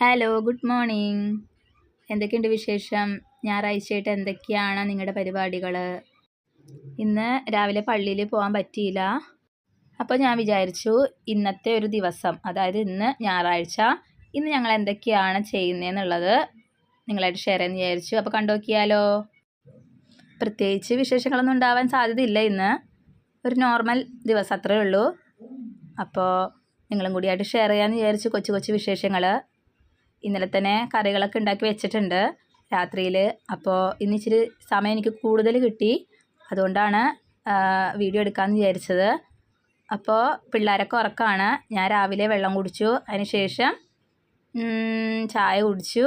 Hello good morning എന്തൊക്കെയുണ്ട് വിശേഷം? ഞായറാഴ്ചയായിട്ട് എന്തൊക്കെയാണ് നിങ്ങളുടെ പരിപാടികൾ ഇന്ന് രാവിലെ പള്ളിയിൽ പോകാൻ പറ്റിയില്ല. അപ്പോൾ ഞാൻ വിചാരിച്ചു ഇന്നത്തെ ഒരു ദിവസം അതായത് ഇന്ന് ഞായറാഴ്ച ഇന്ന് ഞങ്ങൾ എന്തൊക്കെയാണ് ചെയ്യുന്നതെന്നുള്ളത് നിങ്ങളായിട്ട് ഷെയർ ചെയ്യാൻ വിചാരിച്ചു. അപ്പോൾ കണ്ടുനോക്കിയാലോ? പ്രത്യേകിച്ച് വിശേഷങ്ങളൊന്നും ഉണ്ടാവാൻ സാധ്യതയില്ല ഇന്ന്. ഒരു നോർമൽ ദിവസം അത്രേ ഉള്ളൂ. അപ്പോൾ നിങ്ങളും കൂടിയായിട്ട് ഷെയർ ചെയ്യാമെന്ന് വിചാരിച്ചു. കൊച്ചു കൊച്ചു വിശേഷങ്ങൾ ഇന്നലെ തന്നെ കറികളൊക്കെ ഉണ്ടാക്കി വെച്ചിട്ടുണ്ട് രാത്രിയിൽ അപ്പോൾ ഇന്ന് ഇച്ചിരി സമയം എനിക്ക് കൂടുതൽ കിട്ടി. അതുകൊണ്ടാണ് വീഡിയോ എടുക്കാമെന്ന് വിചാരിച്ചത്. അപ്പോൾ പിള്ളേരൊക്കെ ഉറക്കമാണ് ഞാൻ രാവിലെ വെള്ളം കുടിച്ചു. അതിനുശേഷം ചായ കുടിച്ചു.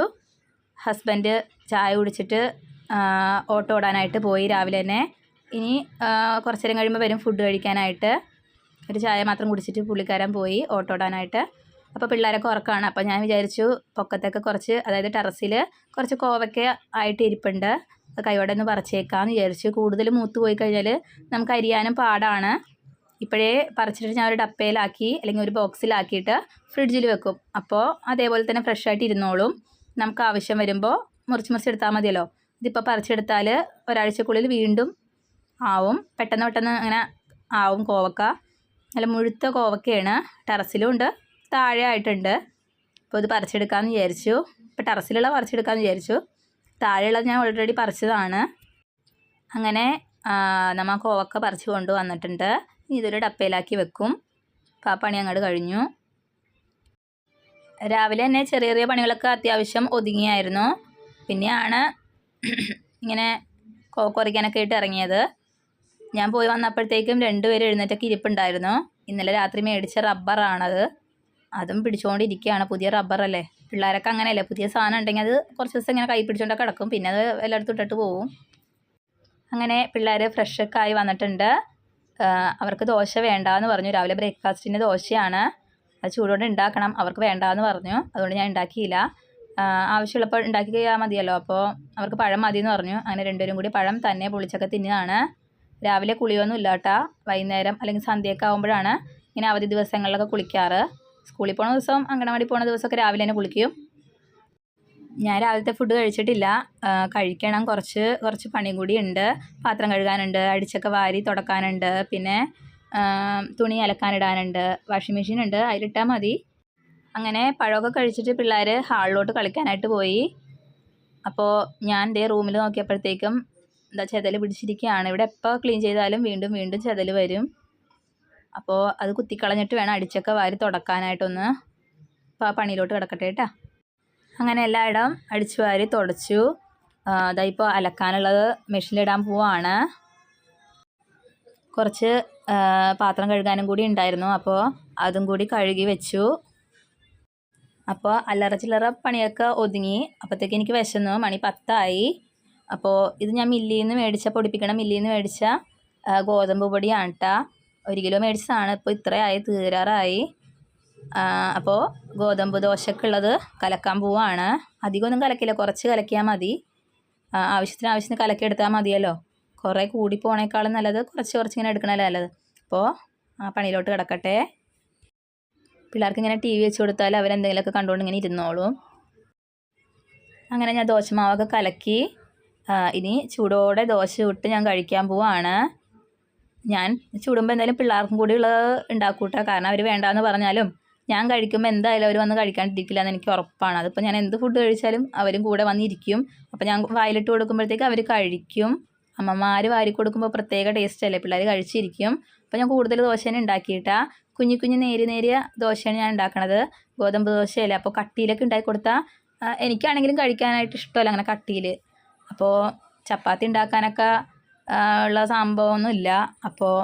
ഹസ്ബൻഡ് ചായ കുടിച്ചിട്ട് ഓട്ടോ ഓടാനായിട്ട് പോയി രാവിലെ തന്നെ. ഇനി കുറച്ച് നേരം കഴിയുമ്പോൾ വരും ഫുഡ് കഴിക്കാനായിട്ട്. ഒരു ചായ മാത്രം കുടിച്ചിട്ട് പുള്ളിക്കാരൻ പോയി ഓട്ടോ ഓടാനായിട്ട്. അപ്പോൾ പിള്ളേരൊക്കെ ഉറക്കമാണ് അപ്പോൾ ഞാൻ വിചാരിച്ചു പൊക്കത്തൊക്കെ കുറച്ച് അതായത് ടെറസിൽ കുറച്ച് കോവയ്ക്ക ആയിട്ട് ഇരിപ്പുണ്ട്. കൈയോടെ ഒന്ന് പറിച്ചേക്കാമെന്ന് വിചാരിച്ചു. കൂടുതൽ മൂത്ത് പോയി കഴിഞ്ഞാൽ നമുക്ക് അരിയാനും പാടാണ്. ഇപ്പോഴേ പറിച്ചിട്ട് ഞാൻ ഒരു ഡപ്പയിലാക്കി അല്ലെങ്കിൽ ഒരു ബോക്സിലാക്കിയിട്ട് ഫ്രിഡ്ജിൽ വെക്കും. അപ്പോൾ അതേപോലെ തന്നെ ഫ്രഷ് ആയിട്ട് ഇരുന്നോളും. നമുക്ക് ആവശ്യം വരുമ്പോൾ മുറിച്ച് മുറിച്ച് എടുത്താൽ മതിയല്ലോ. ഇതിപ്പോൾ പറിച്ചെടുത്താൽ ഒരാഴ്ചക്കുള്ളിൽ വീണ്ടും ആവും. പെട്ടെന്ന് പെട്ടെന്ന് അങ്ങനെ ആവും കോവക്ക. നല്ല മുഴുത്ത കോവക്കയാണ്. ടെറസിലും ഉണ്ട്. താഴെ ആയിട്ടുണ്ട് അപ്പോൾ ഇത് പറിച്ചെടുക്കാമെന്ന് വിചാരിച്ചു. ഇപ്പോൾ ടെറസിലുള്ള പറിച്ചെടുക്കാമെന്ന് വിചാരിച്ചു. താഴെയുള്ളത് ഞാൻ ഓൾറെഡി പറിച്ചതാണ്. അങ്ങനെ നമ്മൾ കോവക്ക പറിച്ച് കൊണ്ടുവന്നിട്ടുണ്ട് ഇതൊരു ഡപ്പയിലാക്കി വെക്കും. അപ്പോൾ ആ പണി അങ്ങോട്ട് കഴിഞ്ഞു. രാവിലെ തന്നെ ചെറിയ ചെറിയ പണികളൊക്കെ അത്യാവശ്യം ഒതുങ്ങിയായിരുന്നു. പിന്നെയാണ് ഇങ്ങനെ കോക്കുറയ്ക്കാനൊക്കെ ആയിട്ട് ഇറങ്ങിയത്. ഞാൻ പോയി വന്നപ്പോഴത്തേക്കും രണ്ടുപേരും എഴുന്നേറ്റൊക്കെ ഇരിപ്പുണ്ടായിരുന്നു. ഇന്നലെ രാത്രി മേടിച്ച റബ്ബറാണത് അതും പിടിച്ചുകൊണ്ടിരിക്കുകയാണ് പുതിയ റബ്ബറല്ലേ പിള്ളേരൊക്കെ അങ്ങനെയല്ലേ? പുതിയ സാധനം ഉണ്ടെങ്കിൽ അത് കുറച്ച് ദിവസം ഇങ്ങനെ കൈ പിടിച്ചുകൊണ്ടൊക്കെ കിടക്കും. പിന്നെ അത് എല്ലായിടത്തും ഇട്ടിട്ട് പോവും. അങ്ങനെ പിള്ളേർ ഫ്രഷൊക്കെ ആയി വന്നിട്ടുണ്ട്. അവർക്ക് ദോശ വേണ്ടാന്ന് പറഞ്ഞു. രാവിലെ ബ്രേക്ക്ഫാസ്റ്റിന് ദോശയാണ്. അത് ചൂടോടെ ഉണ്ടാക്കണം. അവർക്ക് വേണ്ടാന്ന് പറഞ്ഞു. അതുകൊണ്ട് ഞാൻ ഉണ്ടാക്കിയില്ല. ആവശ്യമുള്ളപ്പോൾ ഉണ്ടാക്കി കഴിയാൽ മതിയല്ലോ. അപ്പോൾ അവർക്ക് പഴം മതി എന്ന് പറഞ്ഞു. അങ്ങനെ രണ്ടുപേരും കൂടി പഴം തന്നെ പൊളിച്ചൊക്കെ തിന്നുകയാണ്. രാവിലെ കുളിയൊന്നും ഇല്ലാട്ടാ. വൈകുന്നേരം അല്ലെങ്കിൽ സന്ധ്യയൊക്കെ ആകുമ്പോഴാണ് ഇങ്ങനെ അവധി ദിവസങ്ങളിലൊക്കെ കുളിക്കാറ്. സ്കൂളിൽ പോണ ദിവസം അങ്കണവാടി പോണ ദിവസമൊക്കെ രാവിലെ തന്നെ കുളിക്കും. ഞാൻ രാവിലത്തെ ഫുഡ് കഴിച്ചിട്ടില്ല. കഴിക്കണം. കുറച്ച് കുറച്ച് പണി കൂടി ഉണ്ട്. പാത്രം കഴുകാനുണ്ട് അടിച്ചൊക്കെ വാരി തുടക്കാനുണ്ട്. പിന്നെ തുണി അലക്കാനിടാനുണ്ട്. വാഷിംഗ് മെഷീൻ ഉണ്ട്. അതിലിട്ടാൽ മതി. അങ്ങനെ പഴമൊക്കെ കഴിച്ചിട്ട് പിള്ളേർ ഹാളിലോട്ട് കളിക്കാനായിട്ട് പോയി. അപ്പോൾ ഞാൻ ദേ റൂമിൽ നോക്കിയപ്പോഴത്തേക്കും എന്താ ചെതൽ പിടിച്ചിരിക്കുകയാണ്. ഇവിടെ എപ്പോൾ ക്ലീൻ ചെയ്താലും വീണ്ടും വീണ്ടും ചെതൽ വരും. അപ്പോൾ അത് കുത്തിക്കളഞ്ഞിട്ട് വേണം അടിച്ചൊക്കെ വാരി തുടക്കാനായിട്ടൊന്ന് അപ്പോൾ ആ പണിയിലോട്ട് കിടക്കട്ടെ കേട്ടോ. അങ്ങനെ എല്ലായിടം അടിച്ചു വാരി തുടച്ചു. അതാ ഇപ്പോൾ അലക്കാനുള്ളത് മെഷീനിലിടാൻ പോവാണ്. കുറച്ച് പാത്രം കഴുകാനും കൂടി ഉണ്ടായിരുന്നു. അപ്പോൾ അതും കൂടി കഴുകി വെച്ചു. അപ്പോൾ അല്ലറ ചില്ലറ പണിയൊക്കെ ഒതുങ്ങി. അപ്പോഴത്തേക്ക് എനിക്ക് വിശന്നു. മണി പത്തായി. അപ്പോൾ ഇത് ഞാൻ മില്ലിന്ന് മേടിച്ച പൊടിപ്പിക്കണം മില്ലിന്ന് മേടിച്ച ഗോതമ്പ് പൊടിയാണ് കേട്ടോ ഒരു കിലോ മേടിച്ചതാണ്. ഇപ്പോൾ ഇത്രയായി തീരാറായി. അപ്പോൾ ഗോതമ്പ് ദോശക്കുള്ളത് കലക്കാൻ പോവാണ്. അധികമൊന്നും കലക്കില്ല. കുറച്ച് കലക്കിയാൽ മതി. ആവശ്യത്തിന് ആവശ്യത്തിന് കലക്കി എടുത്താൽ മതിയല്ലോ. കുറേ കൂടി പോണേക്കാളും നല്ലത് കുറച്ച് കുറച്ച് ഇങ്ങനെ എടുക്കണല്ലേ നല്ലത്. അപ്പോൾ ആ പണിയിലോട്ട് കിടക്കട്ടെ. പിള്ളേർക്ക് ഇങ്ങനെ ടി വി വെച്ച് കൊടുത്താൽ അവരെന്തെങ്കിലുമൊക്കെ കണ്ടുകൊണ്ട് ഇങ്ങനെ ഇരുന്നോളും. അങ്ങനെ ഞാൻ ദോശമാവൊക്കെ കലക്കി. ഇനി ചൂടോടെ ദോശ ചുട്ട് ഞാൻ കഴിക്കാൻ പോവാണ്. ഞാൻ ചൂടുമ്പോൾ എന്തായാലും പിള്ളേർക്കും കൂടി ഉള്ളത് ഉണ്ടാക്കൂട്ടോ. കാരണം അവർ വേണ്ടാന്ന് പറഞ്ഞാലും ഞാൻ കഴിക്കുമ്പോൾ എന്തായാലും അവർ വന്ന് കഴിക്കാണ്ടിരിക്കില്ല എന്ന് എനിക്ക് ഉറപ്പാണ്. അതിപ്പോൾ ഞാൻ എന്ത് ഫുഡ് കഴിച്ചാലും അവരും കൂടെ വന്നിരിക്കും. അപ്പോൾ ഞാൻ വായിലിട്ട് കൊടുക്കുമ്പോഴത്തേക്ക് അവർ കഴിക്കും. അമ്മമാർ വാരി കൊടുക്കുമ്പോൾ പ്രത്യേക ടേസ്റ്റ് അല്ലേ? പിള്ളേർ കഴിച്ചിരിക്കും. അപ്പോൾ ഞാൻ കൂടുതൽ ദോശ തന്നെ ഉണ്ടാക്കിയിട്ടാണ് കുഞ്ഞു കുഞ്ഞു നേരിയ നേരിയ ദോശയാണ് ഞാൻ ഉണ്ടാക്കണത്. ഗോതമ്പ് ദോശയല്ലേ? അപ്പോൾ കട്ടിയിലൊക്കെ ഉണ്ടാക്കി കൊടുത്താൽ എനിക്കാണെങ്കിലും കഴിക്കാനായിട്ട് ഇഷ്ടമല്ല അങ്ങനെ കട്ടിയിൽ അപ്പോൾ ചപ്പാത്തി ഉണ്ടാക്കാനൊക്കെ ഉള്ള സംഭവമൊന്നുമില്ല. അപ്പോൾ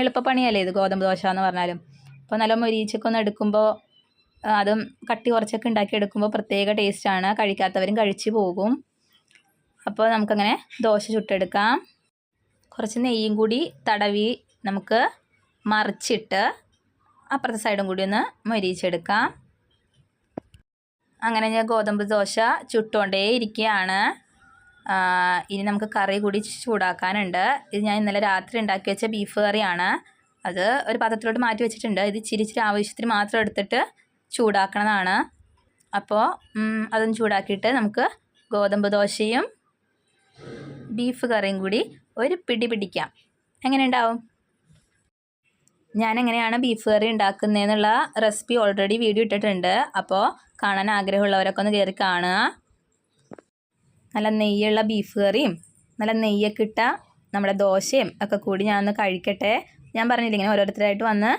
എളുപ്പപ്പണിയല്ലേ ഇത് ഗോതമ്പ് ദോശ എന്ന് പറഞ്ഞാലും. അപ്പോൾ നല്ല മൊരീച്ചൊക്കെ ഒന്ന് എടുക്കുമ്പോൾ അതും കട്ടി കുറച്ചൊക്കെ ഉണ്ടാക്കി എടുക്കുമ്പോൾ പ്രത്യേക ടേസ്റ്റാണ് കഴിക്കാത്തവരും കഴിച്ചു പോകും. അപ്പോൾ നമുക്കങ്ങനെ ദോശ ചുട്ടെടുക്കാം. കുറച്ച് നെയ്യും കൂടി തടവി നമുക്ക് മറിച്ചിട്ട് അപ്പുറത്തെ സൈഡും കൂടി ഒന്ന് മൊരീച്ചെടുക്കാം. അങ്ങനെ ഞാൻ ഗോതമ്പ് ദോശ ചുട്ടുകൊണ്ടേ ഇരിക്കുകയാണ് ഇനി നമുക്ക് കറി കൂടി ചൂടാക്കാനുണ്ട്. ഇത് ഞാൻ ഇന്നലെ രാത്രി ഉണ്ടാക്കി വെച്ച ബീഫ് കറിയാണ്. അത് ഒരു പാത്രത്തിലോട്ട് മാറ്റി വെച്ചിട്ടുണ്ട്. ഇത് ഇച്ചിരി ആവശ്യത്തിന് മാത്രം എടുത്തിട്ട് ചൂടാക്കണതാണ്. അപ്പോൾ അതൊന്ന് ചൂടാക്കിയിട്ട് നമുക്ക് ഗോതമ്പ് ദോശയും ബീഫ് കറിയും കൂടി ഒരു പിടി പിടിക്കാം. എങ്ങനെ ഉണ്ടാവും? ഞാൻ എങ്ങനെയാണ് ബീഫ് കറി ഉണ്ടാക്കുന്നതെന്നുള്ള റെസിപ്പി ഓൾറെഡി വീഡിയോ ഇട്ടിട്ടുണ്ട്. അപ്പോൾ കാണാൻ ആഗ്രഹമുള്ളവരൊക്കെ ഒന്ന് കയറി കാണുക. നല്ല നെയ്യുള്ള ബീഫ് കറിയും നല്ല നെയ്യൊക്കെ ഇട്ട നമ്മുടെ ദോശയും ഒക്കെ കൂടി ഞാൻ ഒന്ന് കഴിക്കട്ടെ. ഞാൻ പറഞ്ഞില്ല ഇങ്ങനെ ഓരോരുത്തരായിട്ട് വന്ന്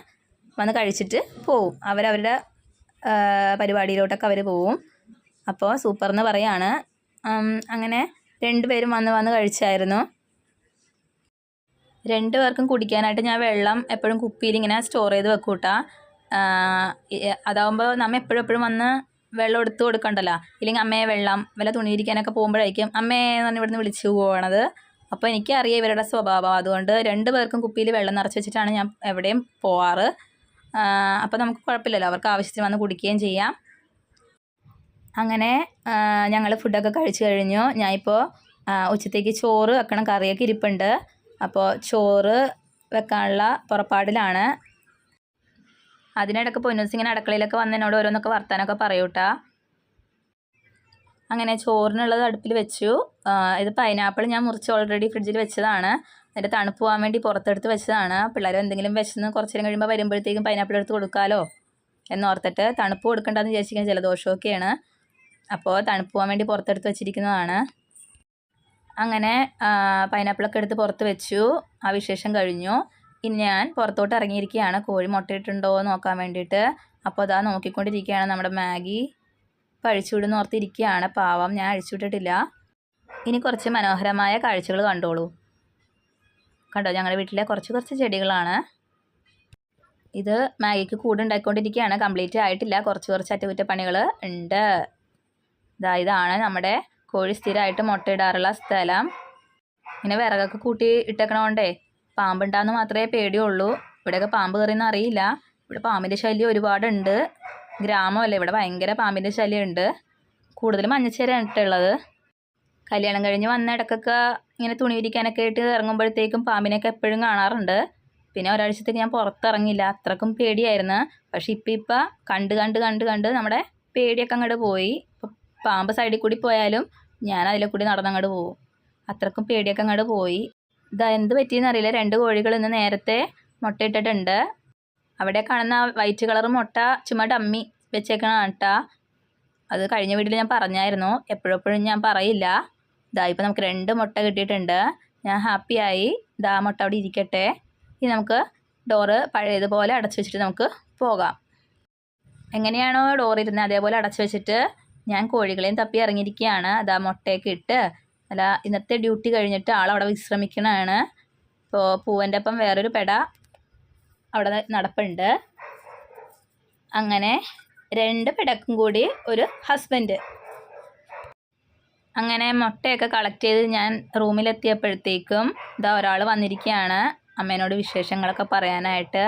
വന്ന് കഴിച്ചിട്ട് പോവും. അവരവരുടെ പരിപാടിയിലോട്ടൊക്കെ അവർ പോവും. അപ്പോൾ സൂപ്പർ എന്ന് പറയാണ് അങ്ങനെ രണ്ടുപേരും വന്ന് വന്ന് കഴിച്ചായിരുന്നു. രണ്ടു പേർക്കും കുടിക്കാനായിട്ട് ഞാൻ വെള്ളം എപ്പോഴും കുപ്പിയിൽ ഇങ്ങനെ സ്റ്റോർ ചെയ്ത് വെക്കൂട്ടാ. അതാവുമ്പോൾ നമ്മൾ എപ്പോഴും എപ്പോഴും വന്ന് വെള്ളം എടുത്തു കൊടുക്കണ്ടല്ലോ. ഇല്ലെങ്കിൽ അമ്മയെ വെള്ളം വല്ല തുണി ഇരിക്കാനൊക്കെ പോകുമ്പോഴായിരിക്കും അമ്മേ എന്ന് പറഞ്ഞ് ഇവിടുന്ന് വിളിച്ചു പോകണത് അപ്പോൾ എനിക്കറിയാം ഇവരുടെ സ്വഭാവം. അതുകൊണ്ട് രണ്ട് പേർക്കും കുപ്പിയിൽ വെള്ളം നിറച്ച് വെച്ചിട്ടാണ് ഞാൻ എവിടെയും പോവാറ്. അപ്പോൾ നമുക്ക് കുഴപ്പമില്ലല്ലോ. അവർക്ക് ആവശ്യത്തിന് വന്ന് കുടിക്കുകയും ചെയ്യാം. അങ്ങനെ ഞങ്ങൾ ഫുഡൊക്കെ കഴിച്ചു കഴിഞ്ഞു. ഞാനിപ്പോൾ ഉച്ചത്തേക്ക് ചോറ് വെക്കണം. കറിയൊക്കെ ഇരിപ്പുണ്ട്. അപ്പോൾ ചോറ് വെക്കാനുള്ള പുറപ്പാടിലാണ്. അതിനിടയ്ക്ക് പൊന്നൂസ് ഇങ്ങനെ അടുക്കളയിലൊക്കെ വന്ന് എന്നോട് ഓരോന്നൊക്കെ വർത്താനൊക്കെ പറയൂട്ടാ അങ്ങനെ ചോറിനുള്ളത് അടുപ്പിൽ വെച്ചു. ഇത് പൈനാപ്പിൾ ഞാൻ മുറിച്ച് ഓൾറെഡി ഫ്രിഡ്ജിൽ വെച്ചതാണ്. അതിന്റെ തണുപ്പ് പോകാൻ വേണ്ടി പുറത്തെടുത്ത് വെച്ചതാണ്. പിള്ളേർ എന്തെങ്കിലും വിശന്ന് കുറച്ച് നേരം കഴിയുമ്പോൾ വരുമ്പോഴത്തേക്കും പൈനാപ്പിൾ എടുത്ത് കൊടുക്കാമല്ലോ എന്നോർത്തിട്ട് തണുപ്പ് കൊടുക്കണ്ടെന്ന് വിചാരിച്ചിരിക്കുന്ന ജലദോഷമൊക്കെയാണ്. അപ്പോൾ തണുപ്പ് പോകാൻ വേണ്ടി പുറത്തെടുത്ത് വെച്ചിരിക്കുന്നതാണ്. അങ്ങനെ പൈനാപ്പിളൊക്കെ എടുത്ത് പുറത്ത് വെച്ചു. ആ വിശേഷം കഴിഞ്ഞു. ഇനി ഞാൻ പുറത്തോട്ട് ഇറങ്ങിയിരിക്കുകയാണ്. കോഴി മുട്ടയിട്ടുണ്ടോ എന്ന് നോക്കാൻ വേണ്ടിയിട്ട്. അപ്പോൾ അതാ നോക്കിക്കൊണ്ടിരിക്കുകയാണ് നമ്മുടെ മാഗി. ഇപ്പോൾ ഓർത്തിരിക്കുകയാണ്. പാവം ഞാൻ അഴിച്ചുവിട്ടിട്ടില്ല. ഇനി കുറച്ച് മനോഹരമായ കാഴ്ചകൾ കണ്ടോളൂ. കണ്ടോ? ഞങ്ങളുടെ വീട്ടിലെ കുറച്ച് കുറച്ച് ചെടികളാണ്. ഇത് മാഗിക്ക് കൂട് ഉണ്ടാക്കിക്കൊണ്ടിരിക്കുകയാണ് കംപ്ലീറ്റ് ആയിട്ടില്ല. കുറച്ച് കുറച്ച് അറ്റകുറ്റപ്പണികൾ ഉണ്ട്. ഇതാ ഇതാണ് നമ്മുടെ കോഴി സ്ഥിരമായിട്ട് മുട്ടയിടാറുള്ള സ്ഥലം. ഇങ്ങനെ വിറകൊക്കെ കൂട്ടി ഇട്ടേക്കണോണ്ടേ. പാമ്പുണ്ടാന്ന് മാത്രമേ പേടിയുള്ളൂ. ഇവിടെയൊക്കെ പാമ്പ് കയറിയെന്ന് അറിയില്ല. ഇവിടെ പാമ്പിന്റെ ശല്യം ഒരുപാടുണ്ട്. ഗ്രാമമല്ല ഇവിടെ ഭയങ്കര പാമ്പിന്റെ ശല്യമുണ്ട്. കൂടുതലും മഞ്ഞച്ചേരാണ് ഇട്ടുള്ളത് കല്യാണം കഴിഞ്ഞ് വന്ന ഇടക്കൊക്കെ ഇങ്ങനെ തുണി വിരിക്കാനൊക്കെ ആയിട്ട് ഇറങ്ങുമ്പോഴത്തേക്കും പാമ്പിനെയൊക്കെ എപ്പോഴും കാണാറുണ്ട്. പിന്നെ ഒരാഴ്ചത്തേക്ക് ഞാൻ പുറത്തിറങ്ങില്ല അത്രക്കും പേടിയായിരുന്നു. പക്ഷെ ഇപ്പം ഇപ്പം കണ്ട് കണ്ട് കണ്ട് കണ്ട് നമ്മുടെ പേടിയൊക്കെ അങ്ങോട്ട് പോയി. പാമ്പ് സൈഡിൽ കൂടി പോയാലും ഞാൻ അതിലെ കൂടി നടന്നങ്ങോട്ട് പോകും. അത്രക്കും പേടിയൊക്കെ അങ്ങോട്ട് പോയി. ഇതാ എന്ത് പറ്റിയെന്ന് അറിയില്ല. രണ്ട് കോഴികൾ ഇന്ന് നേരത്തെ മുട്ടയിട്ടിട്ടുണ്ട്. അവിടെ കാണുന്ന വൈറ്റ് കളർ മുട്ട ചുമ്മാ ഡമ്മി വെച്ചേക്കണതാണ് കേട്ടാ. അത് കഴിഞ്ഞ വീട്ടിൽ ഞാൻ പറഞ്ഞായിരുന്നു. എപ്പോഴെപ്പോഴും ഞാൻ പറയില്ല. ഇതാ ഇപ്പം നമുക്ക് രണ്ട് മുട്ട കിട്ടിയിട്ടുണ്ട്. ഞാൻ ഹാപ്പിയായി ഇതാ മുട്ട അവിടെ ഇരിക്കട്ടെ. ഇനി നമുക്ക് ഡോറ് പഴയതുപോലെ അടച്ചു വെച്ചിട്ട് നമുക്ക് പോകാം. എങ്ങനെയാണോ ഡോർ അതേപോലെ അടച്ചു വെച്ചിട്ട് ഞാൻ കോഴികളെയും തപ്പി ഇറങ്ങിയിരിക്കുകയാണ്. അതാ മുട്ടയൊക്കെ ഇട്ട് അല്ല ഇന്നത്തെ ഡ്യൂട്ടി കഴിഞ്ഞിട്ട് ആളവിടെ വിശ്രമിക്കണതാണ് ഇപ്പോൾ പൂവന്റെ ഒപ്പം വേറൊരു പെട അവിടെ നടപ്പുണ്ട്. അങ്ങനെ രണ്ട് പെടക്കും കൂടി ഒരു ഹസ്ബൻഡ്. അങ്ങനെ മുട്ടയൊക്കെ കളക്ട് ചെയ്ത് ഞാൻ റൂമിലെത്തിയപ്പോഴത്തേക്കും ഇതാ ഒരാൾ വന്നിരിക്കുകയാണ് അമ്മേനോട് വിശേഷങ്ങളൊക്കെ പറയാനായിട്ട്.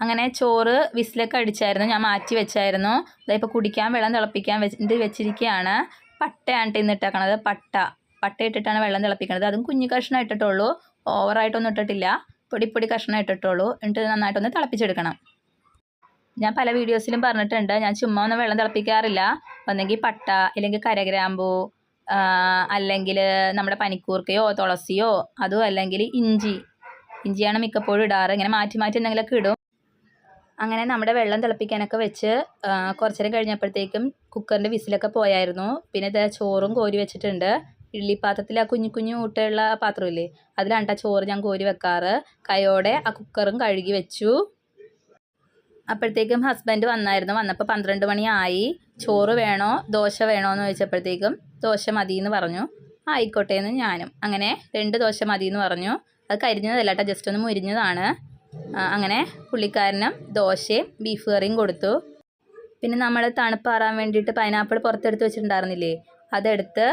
അങ്ങനെ ചോറ് വിസിലൊക്കെ അടിച്ചായിരുന്നു. ഞാൻ മാറ്റി വെച്ചായിരുന്നു. ഇതാ ഇപ്പോൾ കുടിക്കാൻ വെള്ളം തിളപ്പിക്കാൻ വെച്ച് വെച്ചിരിക്കുകയാണ് പട്ടയാണ് ട്ടോ ഇന്ന് ഇട്ടേക്കണത് പട്ട. പട്ട ഇട്ടിട്ടാണ് വെള്ളം തിളപ്പിക്കണത്. അതും കുഞ്ഞു കഷ്ണം ഇട്ടിട്ടുള്ളൂ ഓവറായിട്ടൊന്നും ഇട്ടിട്ടില്ല. പൊടിപ്പൊടി പൊടി കഷ്ണം ഇട്ടിട്ടുള്ളൂ എന്നിട്ട് നന്നായിട്ടൊന്ന് തിളപ്പിച്ചെടുക്കണം. ഞാൻ പല വീഡിയോസിലും പറഞ്ഞിട്ടുണ്ട്. ഞാൻ ചുമ്മാ ഒന്നും വെള്ളം തിളപ്പിക്കാറില്ല. ഒന്നെങ്കിൽ പട്ട അല്ലെങ്കിൽ കരഗ്രാമ്പൂ അല്ലെങ്കിൽ നമ്മുടെ പനിക്കൂർക്കയോ തുളസിയോ അതോ അല്ലെങ്കിൽ ഇഞ്ചി. ഇഞ്ചിയാണ് മിക്കപ്പോഴും ഇടാറ്. ഇങ്ങനെ മാറ്റി മാറ്റി എന്തെങ്കിലുമൊക്കെ ഇടും. അങ്ങനെ നമ്മുടെ വെള്ളം തിളപ്പിക്കാനൊക്കെ വെച്ച് കുറച്ചു നേരം കഴിഞ്ഞപ്പോഴത്തേക്കും കുക്കറിന്റെ വിസിലൊക്കെ പോയായിരുന്നു. പിന്നെ ഇത് ചോറും കോരി വെച്ചിട്ടുണ്ട്. ഇഡ്ഡലി പാത്രത്തിൽ ആ കുഞ്ഞു കുഞ്ഞു ഊട്ടുള്ള പാത്രമില്ലേ അതിലാണ് ചോറ് ഞാൻ കോരി വെക്കാറ്. കൈയോടെ ആ കുക്കറും കഴുകി വെച്ചു. അപ്പോഴത്തേക്കും ഹസ്ബൻഡ് വന്നായിരുന്നു. വന്നപ്പോൾ പന്ത്രണ്ട് മണിയായി ചോറ് വേണോ ദോശ വേണോ എന്ന് ചോദിച്ചപ്പോഴത്തേക്കും ദോശ മതി എന്ന് പറഞ്ഞു. ആയിക്കോട്ടെ എന്ന് ഞാനും. അങ്ങനെ രണ്ട് ദോശ മതി എന്ന് പറഞ്ഞു. അത് കരിഞ്ഞതല്ല കേട്ടോ ജസ്റ്റ് ഒന്ന് മുരിഞ്ഞതാണ്. അങ്ങനെ പുള്ളിക്കാരനും ദോശയും ബീഫ് കറിയും കൊടുത്തു. പിന്നെ നമ്മൾ തണുപ്പാറാൻ വേണ്ടിയിട്ട് പൈനാപ്പിൾ പുറത്തെടുത്ത് വെച്ചിട്ടുണ്ടായിരുന്നില്ലേ? അതെടുത്ത്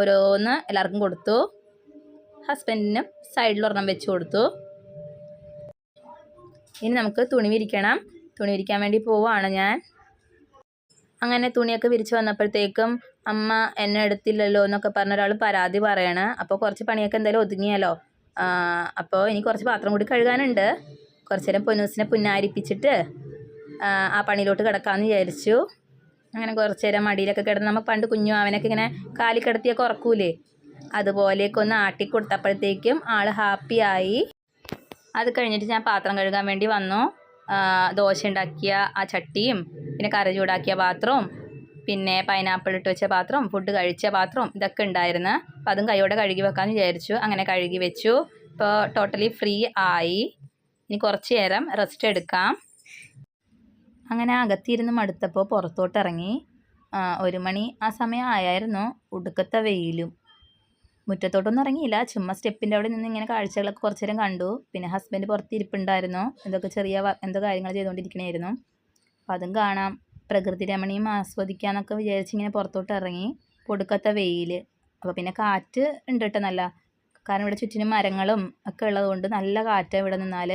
ഓരോന്ന് എല്ലാവർക്കും കൊടുത്തു. ഹസ്ബൻഡിനും സൈഡിൽ ഒരെണ്ണം വെച്ച് കൊടുത്തു. ഇനി നമുക്ക് തുണി വിരിക്കണം. തുണി വിരിക്കാൻ വേണ്ടി പോവാണ് ഞാൻ. അങ്ങനെ തുണിയൊക്കെ വിരിച്ച് വന്നപ്പോഴത്തേക്കും അമ്മ എന്നെ എടുത്തില്ലല്ലോ എന്നൊക്കെ പറഞ്ഞ ഒരാൾ പരാതി പറയണേ. അപ്പോൾ കുറച്ച് പണിയൊക്കെ എന്തായാലും ഒതുങ്ങിയാലോ അപ്പോൾ ഇനി കുറച്ച് പാത്രം കൂടി കഴുകാനുണ്ട്. കുറച്ച് നേരം പൊന്നൂസിനെ പുന്നാരിപ്പിച്ചിട്ട് ആ, പണിയിലോട്ട് കിടക്കാമെന്ന് വിചാരിച്ചു. അങ്ങനെ കുറച്ച് നേരം മടിയിലൊക്കെ കിടന്ന് നമ്മൾ പണ്ട് കുഞ്ഞു അവനൊക്കെ ഇങ്ങനെ കാലി കിടത്തിയൊക്കെ ഉറക്കൂലേ? അതുപോലെയൊക്കെ ഒന്ന് ആട്ടി കൊടുത്തപ്പോഴത്തേക്കും ആൾ ഹാപ്പിയായി അത് കഴിഞ്ഞിട്ട് ഞാൻ പാത്രം കഴുകാൻ വേണ്ടി വന്നു. ദോശ ഉണ്ടാക്കിയ ആ ചട്ടിയും പിന്നെ കറി ചൂടാക്കിയ പാത്രവും പിന്നെ പൈനാപ്പിൾ ഇട്ട് വെച്ച പാത്രം ഫുഡ് കഴിച്ച പാത്രം ഇതൊക്കെ ഉണ്ടായിരുന്നു. അപ്പം അതും കൈയോടെ കഴുകി വെക്കാമെന്ന് വിചാരിച്ചു. അങ്ങനെ കഴുകി വെച്ചു. ഇപ്പോൾ ടോട്ടലി ഫ്രീ ആയി. ഇനി കുറച്ച് നേരം റെസ്റ്റ് എടുക്കാം. അങ്ങനെ അകത്തിരുന്ന് മടുത്തപ്പോൾ പുറത്തോട്ടിറങ്ങി ഒരു മണി ആ സമയം ആയായിരുന്നു ഉടുക്കത്തെ വെയിലും. മുറ്റത്തോട്ടൊന്നും ഇറങ്ങിയില്ല. ചുമ്മാ സ്റ്റെപ്പിന്റെ അവിടെ നിന്ന് ഇങ്ങനെ കാഴ്ചകളൊക്കെ കുറച്ച് നേരം കണ്ടു. പിന്നെ ഹസ്ബൻഡ് പുറത്ത് ഇരിപ്പുണ്ടായിരുന്നു എന്തൊക്കെ ചെറിയ എന്തോ കാര്യങ്ങൾ ചെയ്തുകൊണ്ടിരിക്കണായിരുന്നു. അപ്പം അതും കാണാം. പ്രകൃതി രമണീയം ആസ്വദിക്കാന്നൊക്കെ വിചാരിച്ച് ഇങ്ങനെ പുറത്തോട്ട് ഇറങ്ങി പൊടുക്കത്തെ വെയിൽ അപ്പോൾ പിന്നെ കാറ്റ് ഉണ്ട് കേട്ടോ നല്ല കാരണം ഇവിടെ ചുറ്റിനും മരങ്ങളും ഒക്കെ ഉള്ളതുകൊണ്ട് നല്ല കാറ്റ് ഇവിടെ നിന്നാൽ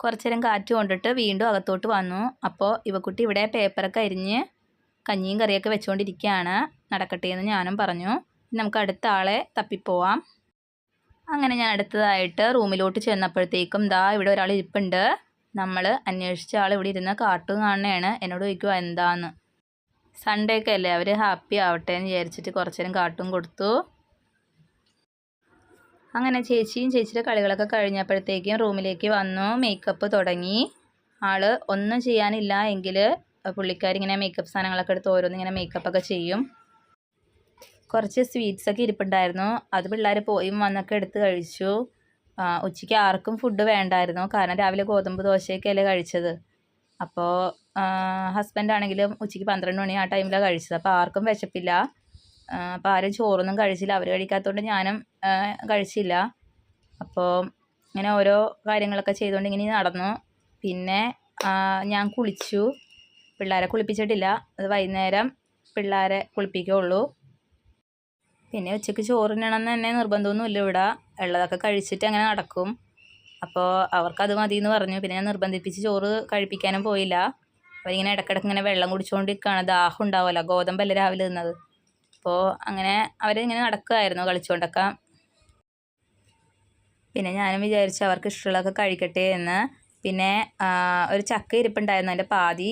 കുറച്ചു നേരം കാറ്റ് കൊണ്ടിട്ട് വീണ്ടും അകത്തോട്ട് വന്നു. അപ്പോൾ ഇവക്കുട്ടി ഇവിടെ പേപ്പറൊക്കെ അരിഞ്ഞ് കഞ്ഞിയും കറിയൊക്കെ വെച്ചുകൊണ്ടിരിക്കുകയാണ് നടക്കട്ടെ എന്ന് ഞാനും പറഞ്ഞു. നമുക്ക് അടുത്ത ആളെ തപ്പിപ്പോവാം. അങ്ങനെ ഞാൻ അടുത്തതായിട്ട് റൂമിലോട്ട് ചെന്നപ്പോഴത്തേക്കും ദാ ഇവിടെ ഒരാൾ ഇരിപ്പുണ്ട്. നമ്മൾ അന്വേഷിച്ച ആൾ ഇവിടെ ഇരുന്ന് കാർട്ടൂൺ കാണുന്നതാണ്. എന്നോട് ചോദിക്കുക എന്താന്ന്? സൺഡേ ഒക്കെ അല്ലേ? അവർ ഹാപ്പി ആവട്ടെ എന്ന് വിചാരിച്ചിട്ട് കുറച്ചു നേരം കാർട്ടൂൺ കൊടുത്തു. അങ്ങനെ ചേച്ചിയും ചേച്ചിയുടെ കളികളൊക്കെ കഴിഞ്ഞപ്പോഴത്തേക്കും റൂമിലേക്ക് വന്നു മേക്കപ്പ് തുടങ്ങി. ആൾ ഒന്നും ചെയ്യാനില്ല എങ്കിൽ പുള്ളിക്കാരിങ്ങനെ മേക്കപ്പ് സാധനങ്ങളൊക്കെ എടുത്ത് ഓരോന്ന് ഇങ്ങനെ മേക്കപ്പ് ഒക്കെ ചെയ്യും. കുറച്ച് സ്വീറ്റ്സ് ഒക്കെ ഇരിപ്പുണ്ടായിരുന്നു. അത് പിള്ളേർ പോയും വന്നൊക്കെ എടുത്ത് കഴിച്ചു. ഉച്ചയ്ക്ക് ആർക്കും ഫുഡ് വേണ്ടായിരുന്നു. കാരണം രാവിലെ ഗോതമ്പ് ദോശയൊക്കെയല്ലേ കഴിച്ചത്. അപ്പോൾ ഹസ്ബൻഡ് ആണെങ്കിലും ഉച്ചയ്ക്ക് പന്ത്രണ്ട് മണി ആ ടൈമിലാണ് കഴിച്ചത്. അപ്പോൾ ആർക്കും വിശപ്പില്ല. അപ്പോൾ ആരും ചോറൊന്നും കഴിച്ചില്ല. അവർ കഴിക്കാത്തതുകൊണ്ട് ഞാനും കഴിച്ചില്ല. അപ്പോൾ ഇങ്ങനെ ഓരോ കാര്യങ്ങളൊക്കെ ചെയ്തുകൊണ്ട് ഇങ്ങനെ നടന്നു. പിന്നെ ഞാൻ കുളിച്ചു. പിള്ളേരെ കുളിപ്പിച്ചിട്ടില്ല. അത് വൈകുന്നേരം പിള്ളേരെ കുളിപ്പിക്കുകയുള്ളൂ പിന്നെ ഉച്ചയ്ക്ക് ചോറിനണമെന്ന് തന്നെ നിർബന്ധമൊന്നുമില്ല ഇവിടെ. ഉള്ളതൊക്കെ കഴിച്ചിട്ട് അങ്ങനെ നടക്കും. അപ്പോൾ അവർക്കത് മതി എന്ന് പറഞ്ഞു. പിന്നെ ഞാൻ നിർബന്ധിപ്പിച്ച് ചോറ് കഴിപ്പിക്കാനും പോയില്ല. അവരിങ്ങനെ ഇടയ്ക്കിടയ്ക്ക് ഇങ്ങനെ വെള്ളം കുടിച്ചുകൊണ്ടിരിക്കുകയാണ് ദാഹം ഉണ്ടാവുമല്ലോ. ഗോതമ്പല്ലേ രാവിലെ തിന്നത്. അപ്പോൾ അങ്ങനെ അവരിങ്ങനെ നടക്കുമായിരുന്നു കളിച്ചുകൊണ്ടൊക്കെ പിന്നെ ഞാനും വിചാരിച്ചു അവർക്ക് ഇഷ്ടമുള്ളതൊക്കെ കഴിക്കട്ടെ എന്ന്. പിന്നെ ഒരു ചക്ക ഇരിപ്പുണ്ടായിരുന്നു അതിന്റെ പാതി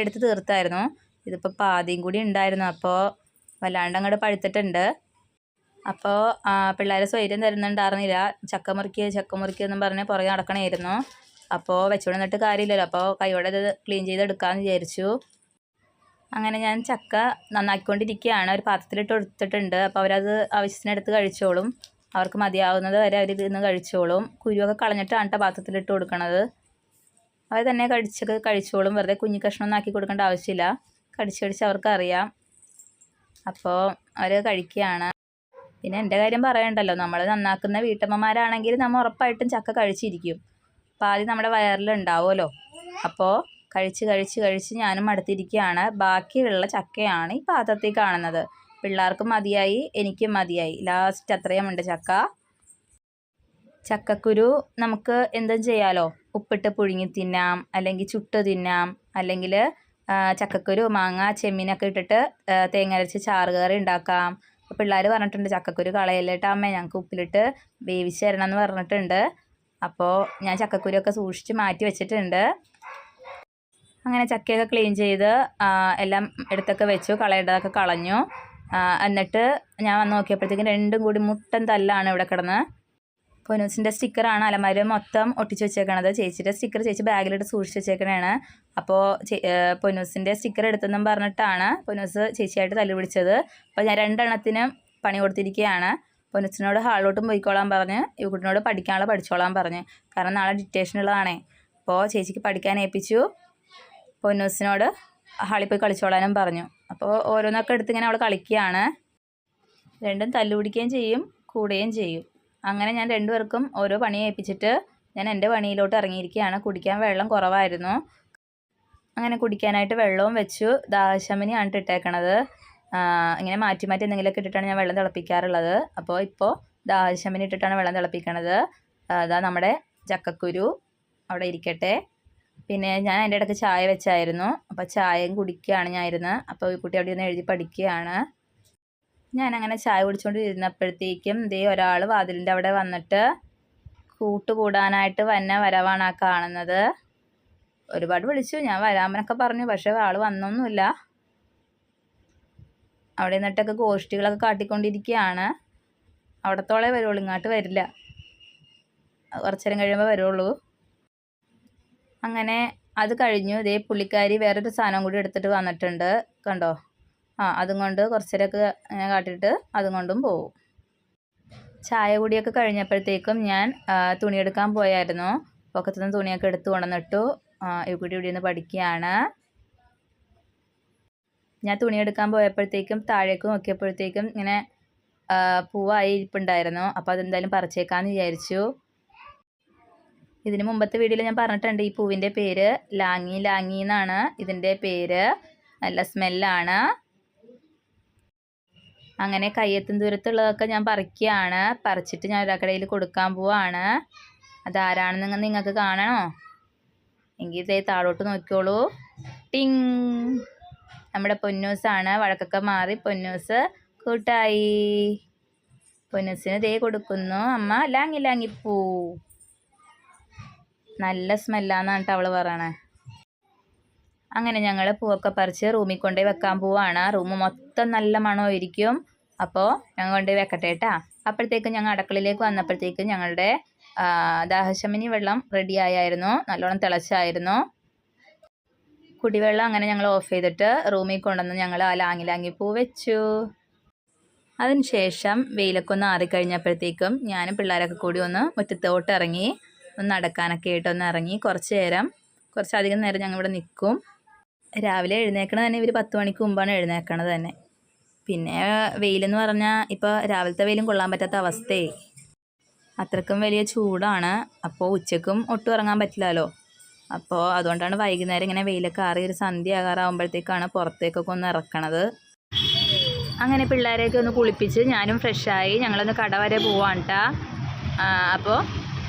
എടുത്ത് തീർത്തായിരുന്നു. ഇതിപ്പോൾ പാതിയും കൂടി ഉണ്ടായിരുന്നു. അപ്പോൾ വല്ലാണ്ട് അങ്ങോട്ട് പഴുത്തിട്ടുണ്ട്. അപ്പോൾ പിള്ളേരെ സ്വൈര്യം തരുന്നുണ്ടായിരുന്നില്ല ചക്ക മുറുക്കി ചക്ക മുറുക്കി എന്നും പറഞ്ഞ് പുറകെ നടക്കണമായിരുന്നു അപ്പോൾ വെച്ചുകൊണ്ട് നിന്നിട്ട് കാര്യമില്ലല്ലോ. അപ്പോൾ കൈയോടെ ഇത് ക്ലീൻ ചെയ്തെടുക്കാമെന്ന് വിചാരിച്ചു. അങ്ങനെ ഞാൻ ചക്ക നന്നാക്കിക്കൊണ്ടിരിക്കുകയാണ്. ഒരു പാത്രത്തിലിട്ട് എടുത്തിട്ടുണ്ട്. അപ്പോൾ അവരത് ആവശ്യത്തിനെടുത്ത് കഴിച്ചോളും. അവർക്ക് മതിയാവുന്നത് വരെ അവർ ഇതിന്ന് കഴിച്ചോളും. കുരുവൊക്കെ കളഞ്ഞിട്ടാണ് കേട്ടോ പാത്രത്തിലിട്ട് കൊടുക്കണത്. അവർ തന്നെ കടിച്ചൊക്കെ കഴിച്ചോളും. വെറുതെ കുഞ്ഞു കഷ്ണമൊന്നും ആക്കി കൊടുക്കേണ്ട ആവശ്യമില്ല. കടിച്ച് കടിച്ച് അവർക്കറിയാം. അപ്പോൾ അവർ കഴിക്കുകയാണ്. പിന്നെ എന്റെ കാര്യം പറയണ്ടല്ലോ. നമ്മൾ നന്നാക്കുന്ന വീട്ടമ്മമാരാണെങ്കിൽ നമ്മൾ ഉറപ്പായിട്ടും ചക്ക കഴിച്ചിരിക്കും. അപ്പോൾ ആദ്യം നമ്മുടെ വയറിലുണ്ടാവുമല്ലോ അപ്പോൾ കഴിച്ച് കഴിച്ച് കഴിച്ച് ഞാനും മടുത്തിരിക്കുകയാണ്. ബാക്കിയുള്ള ചക്കയാണ് ഈ പാത്രത്തിൽ കാണുന്നത്. പിള്ളേർക്കും മതിയായി എനിക്കും മതിയായി. ലാസ്റ്റ് അത്രയുമുണ്ട് ചക്ക. ചക്കക്കുരു നമുക്ക് എന്തും ചെയ്യാലോ. ഉപ്പിട്ട് പുഴുങ്ങി തിന്നാം അല്ലെങ്കിൽ ചുട്ട് തിന്നാം അല്ലെങ്കിൽ ചക്കക്കുരു മാങ്ങ ചെമ്മീനൊക്കെ ഇട്ടിട്ട് തേങ്ങ അരച്ച് കയറി ഉണ്ടാക്കാം. പിള്ളേർ പറഞ്ഞിട്ടുണ്ട് ചക്കക്കുരു കളയല്ലേട്ടാ അമ്മ ഞങ്ങൾക്ക് ഉപ്പിലിട്ട് വേവിച്ച് തരണം എന്ന് പറഞ്ഞിട്ടുണ്ട്. അപ്പോൾ ഞാൻ ചക്കക്കുരുവൊക്കെ സൂക്ഷിച്ച് മാറ്റി വെച്ചിട്ടുണ്ട്. അങ്ങനെ ചക്കയൊക്കെ ക്ലീൻ ചെയ്ത് എല്ലാം എടുത്തൊക്കെ വെച്ചു കളയേണ്ടതൊക്കെ കളഞ്ഞു. എന്നിട്ട് ഞാൻ വന്ന് നോക്കിയപ്പോഴത്തേക്കും രണ്ടും കൂടി മുട്ടൻ തല്ലാണ് ഇവിടെ കിടന്ന്. പൊനൂസിന്റെ സ്റ്റിക്കറാണ് അലമാര മൊത്തം ഒട്ടിച്ച് വെച്ചേക്കണത്. ചേച്ചിയുടെ സ്റ്റിക്കർ ചേച്ചി ബാഗിലിട്ട് സൂക്ഷിച്ച് വെച്ചേക്കണതാണ് അപ്പോൾ പൊനൂസിന്റെ സ്റ്റിക്കർ എടുത്തെന്നും പറഞ്ഞിട്ടാണ് പൊനൂസ് ചേച്ചിയായിട്ട് തല്ലു പിടിച്ചത്. അപ്പോൾ ഞാൻ രണ്ടെണ്ണത്തിനും പണി കൊടുത്തിരിക്കുകയാണ് പൊനൂസിനോട് ഹാളിലോട്ടും പോയിക്കോളാൻ പറഞ്ഞ് യുക്കുട്ടിനോട് പഠിക്കാനുള്ള പഠിച്ചോളാൻ പറഞ്ഞ്. കാരണം നാളെ ഡിറ്റേഷനുള്ളതാണേ. അപ്പോൾ ചേച്ചിക്ക് പഠിക്കാൻ ഏൽപ്പിച്ചു. പൊന്നൂസിനോട് പോയി കളിച്ചോളാനും പറഞ്ഞു. അപ്പോൾ ഓരോന്നൊക്കെ എടുത്ത് ഇങ്ങനെ അവൾ കളിക്കുകയാണ്. രണ്ടും തല്ലുപിടിക്കുകയും ചെയ്യും കൂടുകയും ചെയ്യും. അങ്ങനെ ഞാൻ രണ്ടുപേർക്കും ഓരോ പണി ഏൽപ്പിച്ചിട്ട് ഞാൻ എന്റെ പണിയിലോട്ട് ഇറങ്ങിയിരിക്കുകയാണ്. കുടിക്കാൻ വെള്ളം കുറവായിരുന്നു. അങ്ങനെ കുടിക്കാനായിട്ട് വെള്ളവും വെച്ചു. ദാഹശമനിയാണ് ഇട്ടേക്കണത്. ഇങ്ങനെ മാറ്റി മാറ്റി എന്തെങ്കിലുമൊക്കെ ഇട്ടിട്ടാണ് ഞാൻ വെള്ളം തിളപ്പിക്കാറുള്ളത്. അപ്പോൾ ഇപ്പോൾ ദാഹശമനി ഇട്ടിട്ടാണ് വെള്ളം തിളപ്പിക്കണത്. അതാ നമ്മുടെ ചക്കക്കുരു അവിടെ ഇരിക്കട്ടെ. പിന്നെ ഞാൻ അതിന്റെ ഇടയ്ക്ക് ചായ വെച്ചായിരുന്നു. അപ്പോൾ ചായയും കുടിക്കുകയാണ് ഞാൻ ഇരുന്ന്. അപ്പോൾ ഈ കുട്ടി അവിടെ ഇരുന്ന് എഴുതി പഠിക്കുകയാണ്. ഞാൻ അങ്ങനെ ചായ കുടിച്ചുകൊണ്ട് ഇരുന്നപ്പോഴത്തേക്കും ദേ ഒരാൾ വാതിലിന്റെ അവിടെ വന്നിട്ട് കൂട്ടുകൂടാനായിട്ട് വന്ന വരവാണ് ആ കാണുന്നത്. ഒരുപാട് വിളിച്ചു. ഞാൻ വരാമെന്നൊക്കെ പറഞ്ഞു. പക്ഷെ ആൾ വന്നൊന്നുമില്ല. അവിടെ നിന്നിട്ടൊക്കെ ഗോഷ്ടികളൊക്കെ കാട്ടിക്കൊണ്ടിരിക്കുകയാണ്. അവിടത്തോളേ വരുള്ളൂ. ഇങ്ങോട്ട് വരില്ല. കുറച്ചു നേരം കഴിയുമ്പോൾ വരുള്ളൂ. അങ്ങനെ അത് കഴിഞ്ഞു. ഇതേ പുള്ളിക്കാരി വേറൊരു സാധനം കൂടി എടുത്തിട്ട് വന്നിട്ടുണ്ട്. കണ്ടോ? ആ അതും കൊണ്ട് കുറച്ചേരൊക്കെ ഇങ്ങനെ കാട്ടിയിട്ട് അതും കൊണ്ടും പോവും. ചായ കുടിയൊക്കെ കഴിഞ്ഞപ്പോഴത്തേക്കും ഞാൻ തുണിയെടുക്കാൻ പോയായിരുന്നു. പൊക്കത്തു നിന്ന് തുണിയൊക്കെ എടുത്തു കൊണ്ടുവന്നിട്ടു. ഇവിടെ ഇവിടെ നിന്ന് പഠിക്കുകയാണ്. ഞാൻ തുണിയെടുക്കാൻ പോയപ്പോഴത്തേക്കും താഴേക്ക് നോക്കിയപ്പോഴത്തേക്കും ഇങ്ങനെ പൂവായി ഇരിപ്പുണ്ടായിരുന്നു. അപ്പോൾ അതെന്തായാലും പറിച്ചേക്കാമെന്ന് വിചാരിച്ചു. ഇതിന് മുമ്പത്തെ വീഡിയോയിൽ ഞാൻ പറഞ്ഞിട്ടുണ്ട് ഈ പൂവിന്റെ പേര് ലാങ്ങി ലാങ്ങി എന്നാണ്. ഇതിന്റെ പേര് നല്ല സ്മെല്ലാണ്. അങ്ങനെ കയ്യെത്തും ദൂരത്തുള്ളതൊക്കെ ഞാൻ പറിക്കുകയാണ്. പറിച്ചിട്ട് ഞാൻ ഒരാക്കടയിൽ കൊടുക്കാൻ പോവാണ്. അതാരാണെന്ന് നിങ്ങൾക്ക് കാണണോ? എങ്കിൽ ഇതേ താഴോട്ട് നോക്കിയോളൂ ടിങ്. നമ്മുടെ പൊന്നൂസാണ് വഴക്കൊക്കെ മാറി പൊന്നൂസ് കൂട്ടായി. പൊന്നൂസിന് ദേ കൊടുക്കുന്നു. അമ്മ ലാങ്ങി ലാങ്ങി പൂ. നല്ല സ്മെല്ലാന്നാണ് അവൾ പറയണേ. അങ്ങനെ ഞങ്ങൾ പൂവൊക്കെ പറിച്ച് റൂമിൽ കൊണ്ടുപോയി വെക്കാൻ പോവാണ്. റൂം മൊത്തം നല്ല മണമായിരിക്കും. അപ്പോൾ ഞങ്ങൾ കൊണ്ടുപോയി വെക്കട്ടെ കേട്ടാ അപ്പോഴത്തേക്കും ഞങ്ങൾ അടുക്കളയിലേക്ക് വന്നപ്പോഴത്തേക്കും ഞങ്ങളുടെ ദാഹശമിനി വെള്ളം റെഡി ആയായിരുന്നു. നല്ലോണം തിളച്ചായിരുന്നു. കുടിവെള്ളം അങ്ങനെ ഞങ്ങൾ ഓഫ് ചെയ്തിട്ട് റൂമിൽ കൊണ്ടുവന്ന് ഞങ്ങൾ ആ ലാങ്ങി ലാങ്ങി പൂ വെച്ചു. അതിനുശേഷം വെയിലൊക്കെ ഒന്ന് ആറിക്കഴിഞ്ഞപ്പോഴത്തേക്കും ഞാനും പിള്ളേരൊക്കെ കൂടി ഒന്ന് മുറ്റത്തോട്ട് ഇറങ്ങി. ഒന്ന് നടക്കാനൊക്കെ ആയിട്ട് ഒന്ന് ഇറങ്ങി കുറച്ച് നേരം കുറച്ചധികം നേരം ഞങ്ങൾ ഇവിടെ നിൽക്കും. രാവിലെ എഴുന്നേക്കണത് തന്നെ ഇവർ പത്ത് മണിക്ക് മുമ്പാണ് എഴുന്നേക്കണത് തന്നെ. പിന്നെ വെയിലെന്ന് പറഞ്ഞാൽ ഇപ്പോൾ രാവിലത്തെ വെയിലും കൊള്ളാൻ പറ്റാത്ത അവസ്ഥയെ. അത്രക്കും വലിയ ചൂടാണ്. അപ്പോൾ ഉച്ചക്കും ഒട്ടും ഇറങ്ങാൻ പറ്റില്ലല്ലോ അപ്പോൾ അതുകൊണ്ടാണ് വൈകുന്നേരം ഇങ്ങനെ വെയിലൊക്കെ ആറി ഒരു സന്ധ്യ ആകാറാകുമ്പോഴത്തേക്കാണ് പുറത്തേക്കൊക്കെ ഒന്ന് ഇറക്കണത്. അങ്ങനെ പിള്ളേരെയൊക്കെ ഒന്ന് കുളിപ്പിച്ച് ഞാനും ഫ്രഷായി ഞങ്ങളൊന്ന് കട വരെ പോവാണ് കേട്ടാ അപ്പോൾ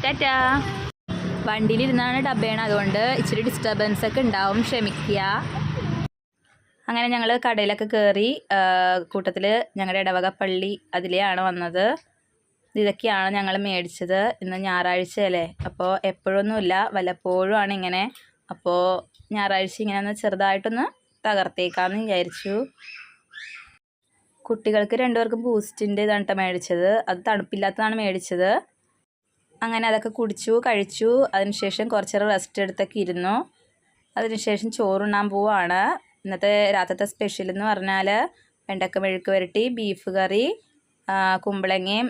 ടാറ്റാ. വണ്ടിയിലിരുന്നാണ് ഡബ്ബയാണ് അതുകൊണ്ട് ഇച്ചിരി ഡിസ്റ്റർബൻസ് ഒക്കെ ഉണ്ടാവും. ക്ഷമിക്കുക. അങ്ങനെ ഞങ്ങൾ കടയിലൊക്കെ കയറി കൂട്ടത്തിൽ ഞങ്ങളുടെ ഇടവക പള്ളി അതിലെയാണ് വന്നത്. ഇതൊക്കെയാണ് ഞങ്ങൾ മേടിച്ചത് ഇന്ന് ഞായറാഴ്ചയല്ലേ? അപ്പോൾ എപ്പോഴൊന്നുമില്ല. വല്ലപ്പോഴുമാണ് ഇങ്ങനെ. അപ്പോൾ ഞായറാഴ്ച ഇങ്ങനെ ഒന്ന് ചെറുതായിട്ടൊന്ന് തകർത്തേക്കാമെന്ന് വിചാരിച്ചു. കുട്ടികൾക്ക് രണ്ടുപേർക്കും ബൂസ്റ്റിന്റെ ഇതാണ് മേടിച്ചത്. അത് തണുപ്പില്ലാത്തതാണ് മേടിച്ചത്. അങ്ങനെ അതൊക്കെ കുടിച്ചു കഴിച്ചു. അതിനുശേഷം കുറച്ചേരം റെസ്റ്റ് എടുത്തൊക്കെ ഇരുന്നു. അതിനുശേഷം ചോറുണ്ണാൻ പോവാണ്. ഇന്നത്തെ രാത്രിത്തെ സ്പെഷ്യൽ എന്ന് പറഞ്ഞാൽ വെണ്ടക്ക മെഴുക്ക് വരട്ടി ബീഫ് കറി കുമ്പളങ്ങയും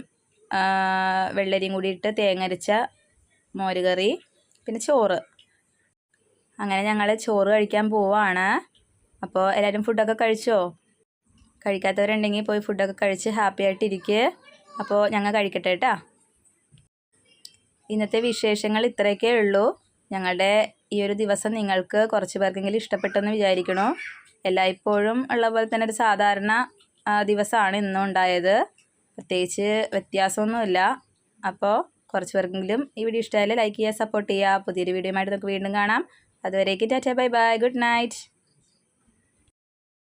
വെള്ളരിയും കൂടിയിട്ട് ഇട്ട് തേങ്ങ അരച്ച മോര് കറി പിന്നെ ചോറ്. അങ്ങനെ ഞങ്ങൾ ചോറ് കഴിക്കാൻ പോവാണ്. അപ്പോൾ എല്ലാവരും ഫുഡൊക്കെ കഴിച്ചോ? കഴിക്കാത്തവരുണ്ടെങ്കിൽ പോയി ഫുഡൊക്കെ കഴിച്ച് ഹാപ്പി ആയിട്ടിരിക്കുക അപ്പോൾ ഞങ്ങൾ കഴിക്കട്ടെ കേട്ടോ ഇന്നത്തെ വിശേഷങ്ങൾ ഇത്രയൊക്കെ ഉള്ളൂ. ഞങ്ങളുടെ ഈ ഒരു ദിവസം നിങ്ങൾക്ക് കുറച്ച് പേർക്കെങ്കിലും ഇഷ്ടപ്പെട്ടെന്ന് വിചാരിക്കണു? എല്ലായ്പ്പോഴും ഉള്ള പോലെ തന്നെ ഒരു സാധാരണ ദിവസമാണ് ഇന്നും ഉണ്ടായത്. പ്രത്യേകിച്ച് വ്യത്യാസമൊന്നുമില്ല. അപ്പോൾ കുറച്ച് പേർക്കെങ്കിലും ഈ വീഡിയോ ഇഷ്ടമായാലും ലൈക്ക് ചെയ്യുക സപ്പോർട്ട് ചെയ്യുക. പുതിയൊരു വീഡിയോ ആയിട്ട് നമുക്ക് വീണ്ടും കാണാം. അതുവരേക്കും tata bye bye. Good night.